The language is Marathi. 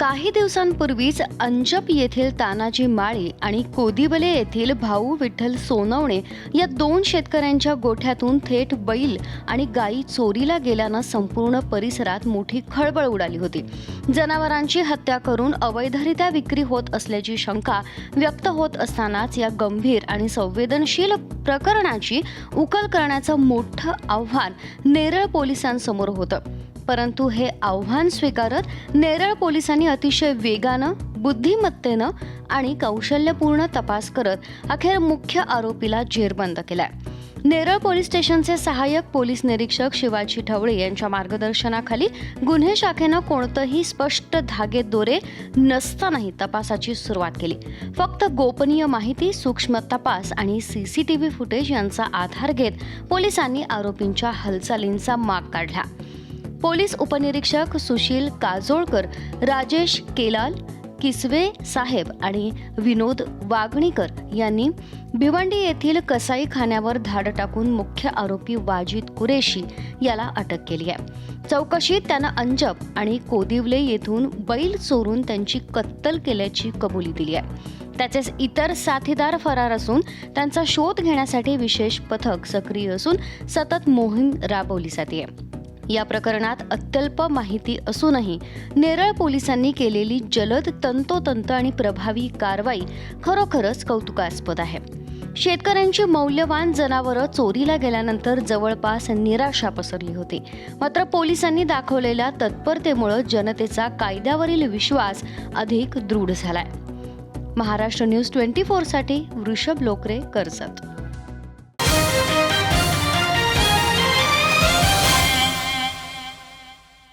काही दिवसांपूर्वीच अंजप येथील तानाजी माळी आणि कोदिबले येथील भाऊ विठ्ठल सोनवणे या दोन शेतकऱ्यांच्या गोठ्यातून थेट बैल आणि गायी चोरीला गेल्यानं संपूर्ण परिसरात मोठी खळबळ उडाली होती. जनावरांची हत्या करून अवैधरित्या विक्री होत असल्याची शंका व्यक्त होत असतानाच या गंभीर आणि संवेदनशील प्रकरणाची उकल करण्याचं मोठं आव्हान नेरळ पोलिसांसमोर होतं. परंतु हे आव्हान स्वीकारत नेरळ पोलिसांनी अतिशय वेगानं बुद्धिमत्तेनं आणि कौशल्यपूर्ण तपास करत अखेर मुख्य आरोपीला जेरबंद केलाय. नेरळ पोलीस स्टेशनचे सहाय्यक पोलीस निरीक्षक शिवाजी ठवळे यांच्या मार्गदर्शनाखाली गुन्हे शाखेनं कोणतंही स्पष्ट धागे दोरे नसतानाही तपासाची सुरुवात केली. फक्त गोपनीय माहिती सूक्ष्म तपास आणि सीसीटीव्ही फुटेज यांचा आधार घेत पोलिसांनी आरोपींच्या हालचालींचा माग काढला. पोलीस उपनिरीक्षक सुशील काजोळकर राजेश केलाल किसवे साहेब आणि विनोद वागणीकर यांनी भिवंडी येथील कसाई खाण्यावर धाड टाकून मुख्य आरोपी वाजिद कुरेशी याला अटक केली आहे. चौकशीत त्यानं अंजप आणि कोदिवले येथून बैल चोरून त्यांची कत्तल केल्याची कबुली दिली आहे. त्याचेच इतर साथीदार फरार असून त्यांचा शोध घेण्यासाठी विशेष पथक सक्रिय असून सतत मोहीम राबवली जाते. या प्रकरणात अत्यल्प माहिती असूनही नेरळ पोलिसांनी केलेली जलद तंतोतंत आणि प्रभावी कारवाई खरोखरच कौतुकास्पद आहे. शेतकऱ्यांची मौल्यवान जनावरं चोरीला गेल्यानंतर जवळपास निराशा पसरली होती. मात्र पोलिसांनी दाखवलेल्या तत्परतेमुळं जनतेचा कायद्यावरील विश्वास अधिक दृढ झालाय. महाराष्ट्र न्यूज ट्वेंटी फोरसाठी वृषभ लोकरे कर्जत.